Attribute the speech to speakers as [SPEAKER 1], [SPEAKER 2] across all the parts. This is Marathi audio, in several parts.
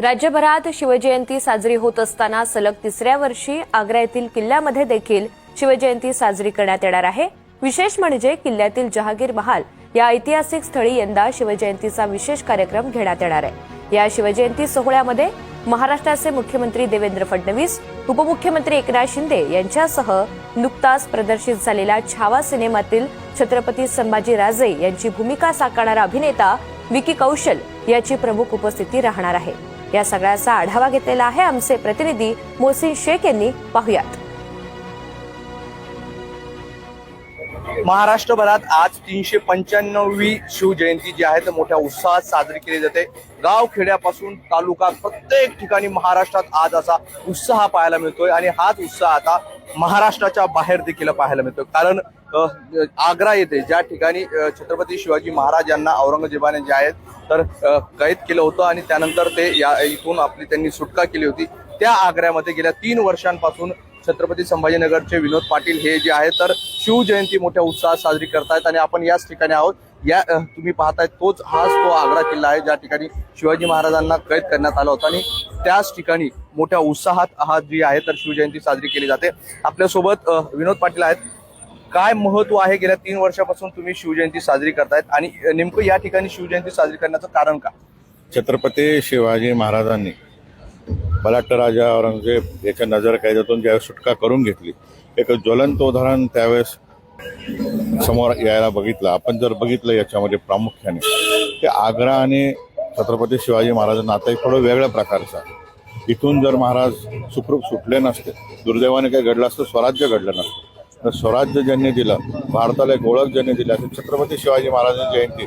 [SPEAKER 1] राज्यभरात शिवजयंती साजरी होत असताना सलग तिसऱ्या वर्षी आग्रा येथील किल्ल्यामध्ये देखील शिवजयंती साजरी करण्यात येणार आहे. विशेष म्हणजे किल्ल्यातील जहागीर महाल या ऐतिहासिक स्थळी यंदा शिवजयंतीचा विशेष कार्यक्रम घेण्यात येणार आहे. या शिवजयंती सोहळ्यामध्ये महाराष्ट्राचे मुख्यमंत्री देवेंद्र फडणवीस उपमुख्यमंत्री एकनाथ शिंदे यांच्यासह नुकताच प्रदर्शित झालेल्या छावा सिनेमातील छत्रपती संभाजी राजे यांची भूमिका साकारणारा अभिनेता विकी कौशल याची प्रमुख उपस्थिती राहणार आहे. या सगळ्याचा आढावा घेतलेला आहे आमचे प्रतिनिधी मोहसिन शेख यांनी. पाहुयात.
[SPEAKER 2] महाराष्ट्रभरात आज तीनशे पंच्याण्णववी शिवजयंती जी आहे तर मोठ्या उत्साहात साजरी केली जाते. गाव खेड्यापासून तालुका प्रत्येक ठिकाणी महाराष्ट्रात आज असा उत्साह पाहायला मिळतोय आणि हाच उत्साह आता महाराष्ट्राच्या बाहेर देखील पाहायला मिळतोय. कारण आग्रा येथे ज्या ठिकाणी छत्रपती शिवाजी महाराज यांना औरंगजेबाने जे आहेत तर कैद केलं होतं आणि त्यानंतर ते या इथून आपली त्यांनी सुटका केली होती. त्या आग्र्यामध्ये गेल्या तीन वर्षांपासून छत्रपती संभाजीनगरचे विनोद पाटील हे जे आहे तर शिवजयंती मोठ्या उत्साहात साजरी करतायत आणि आपण याच ठिकाणी आहोत. या तुम्ही पाहताय तोच हाच तो आग्रा किल्ला आहे ज्या ठिकाणी शिवाजी महाराजांना कैद करण्यात आला होता आणि त्याच ठिकाणी मोठ्या उत्साहात हा जी आहे तर शिवजयंती साजरी केली जाते. आपल्यासोबत विनोद पाटील आहेत. काय महत्त्व आहे गेल्या तीन वर्षापासून तुम्ही शिवजयंती साजरी करतायत आणि नेमकं या ठिकाणी शिवजयंती साजरी करण्याचं कारण का?
[SPEAKER 3] छत्रपती शिवाजी महाराजांनी बलाढ्य राजा औरंगजेब याच्या नजर कैद्यातून ज्यावेळेस सुटका करून घेतली एक ज्वलंत उदाहरण त्यावेळेस समोर यायला बघितलं. आपण जर बघितलं याच्यामध्ये प्रामुख्याने ते आग्रा आणि छत्रपती शिवाजी महाराजांना आता एक थोडं वेगळ्या प्रकारचं आहे. इथून जर महाराज सुखरूप सुटले नसते दुर्दैवाने काही घडलं असतं स्वराज्य घडलं नसतं स्वराज्य ज्यांनी दिलं भारताला एक ओळख ज्यांनी दिली असे छत्रपती शिवाजी महाराजांची जयंती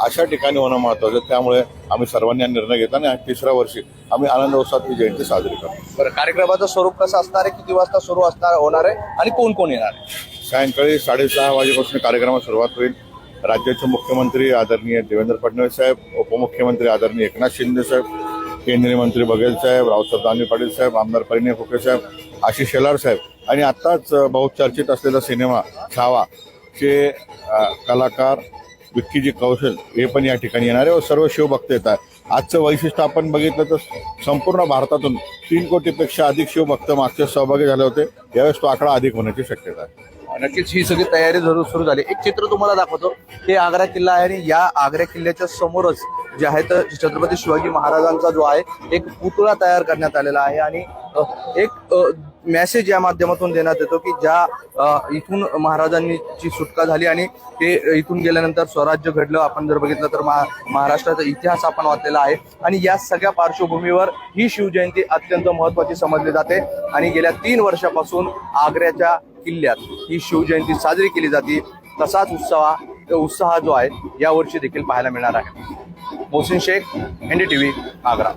[SPEAKER 3] अशा ठिकाणी होणं महत्वाचं. त्यामुळे आम्ही सर्वांनी हा निर्णय आज तिसऱ्या वर्षी आम्ही आनंद उत्साहात ही जयंती साजरी करतो
[SPEAKER 2] बरं कार्यक्रमाचं स्वरूप कसं असणार आहे? किती वाजता सुरू असणार होणार आहे? आणि कोण कोण येणार आहे?
[SPEAKER 3] सायंकाळी साडेसहा वाजेपासून कार्यक्रमाला सुरुवात होईल. राज्याचे मुख्यमंत्री आदरणीय देवेंद्र फडणवीस साहेब उपमुख्यमंत्री आदरणीय एकनाथ शिंदे साहेब केंद्रीय मंत्री बघेल साहेब रावसाहेब दानवे पाटील साहेब आमदार परिणय फुके साहेब आशिष शेलार साहेब आणि आत्ताच बहुचर्चित असलेला सिनेमा छावा चे कलाकार विक्कीजी कौशल हे पण या ठिकाणी येणार आहे व सर्व शिवभक्त येत आहे आजचं वैशिष्ट्य आपण बघितलं तर संपूर्ण भारतातून तीन कोटीपेक्षा अधिक शिवभक्त मागचे सहभागी झाले होते. यावेळेस तो आकडा अधिक होण्याची शक्यता आहे.
[SPEAKER 2] नक्कीच ही सगळी तयारी जरूर सुरू झाली. एक चित्र तुम्हाला दाखवतो. हे आग्रा किल्ला आहे आणि या आग्रा किल्ल्याच्या समोरच जे आहे तर छत्रपती शिवाजी महाराजांचा जो आहे एक पुतळा तयार करण्यात आलेला आहे आणि एक मेसेज या माध्यमातून देण्यात येतो की ज्या इथून महाराजांची सुटका झाली आणि ते इथून गेल्यानंतर स्वराज्य घडलं. आपण जर बघितलं तर महा महाराष्ट्राचा इतिहास आपण वाचलेला आहे. आणि या सगळ्या पार्श्वभूमीवर ही शिवजयंती अत्यंत महत्वाची समजली जाते. आणि गेल्या तीन वर्षापासून आग्र्याच्या किल्ल्यात ही शिवजयंती साजरी केली जाते. तसाच उत्साह उत्साह जो आहे यावर्षी देखील पाहायला मिळणार आहे. Mohsin Shaikh N D T V Agra.